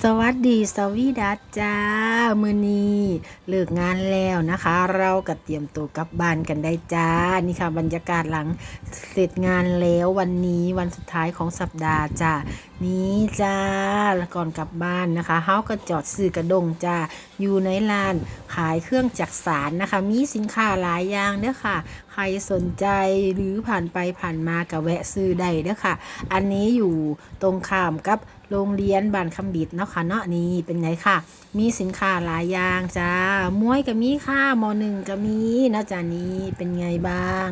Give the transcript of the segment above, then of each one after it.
สวัสดีสวีดัสจ้า มือนีเลิกงานแล้วนะคะ เราก็เตรียมตัวกลับบ้านกันได้จ้า นี่ค่ะบรรยากาศหลังเสร็จงานแล้ววันนี้วันสุดท้ายของสัปดาห์จ้านี่จ้าแล้วก่อนกลับบ้านนะคะเฮาก็จอดซื้อกระดงจ้าอยู่ในลานขายเครื่องจักสารนะคะ มีสินค้าหลายอย่างเด้อค่ะ ใครสนใจหรือผ่านไปผ่านมาก็แวะซื้อได้เด้อค่ะ อันนี้อยู่ตรงข้ามกับ โรงเรียนบ้านคำบิดเนาะค่ะเนาะนี่เป็นไงค่ะ มีสินค้าหลายอย่างจ้ามวยก็มีค่ะมหนึ่งก็มีนะจ้านี่เป็นไงบ้าง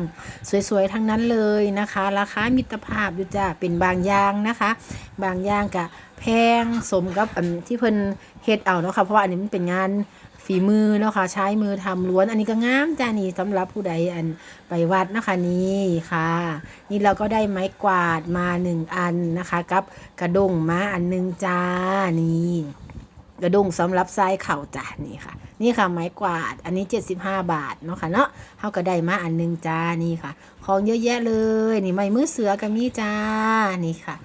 สวยๆทั้งนั้นเลยนะคะ ราคามิตรภาพอยู่จ้าเป็นบางอย่างนะคะ บางอย่างกะ แพงสมกับอันที่เพิ่นเฮ็ดเอาเนาะค่ะเพราะว่าอันนี้มันเป็นงานฝีมือเนาะค่ะใช้มือทำล้วน อันนี้ก็งามจ้านี่สำหรับผู้ใดอันไปวัดนะคะนี่ค่ะ นี่เราก็ได้ไม้กวาดมาหนึ่งอันนะคะ กับกระดงมาอันหนึงจ้านี่กระดงสำหรับทรายเข่าจ้ะนี่ค่ะ นี่ค่ะไม้กวาดอันนี้ 75 บาทเนาะค่ะเนาะเฮาก็ได้มาอันหนึงจ้านี่ค่ะ ของเยอะแยะเลย นี่ไม้มือเสือก็มีจ้านี่ค่ะ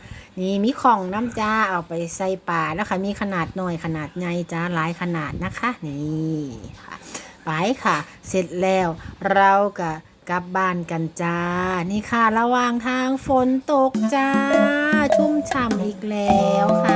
นี่มีของน้ำจ้าเอาไปใส่ป่าแล้วค่ะมีขนาดหน่อยขนาดใหญ่จ้าหลายขนาดนะคะนี่ค่ะไปค่ะ เสร็จแล้วเราก็กลับบ้านกันจ้า นี่ค่ะระหว่างทางฝนตกจ้า ชุ่มฉ่ำอีกแล้วค่ะ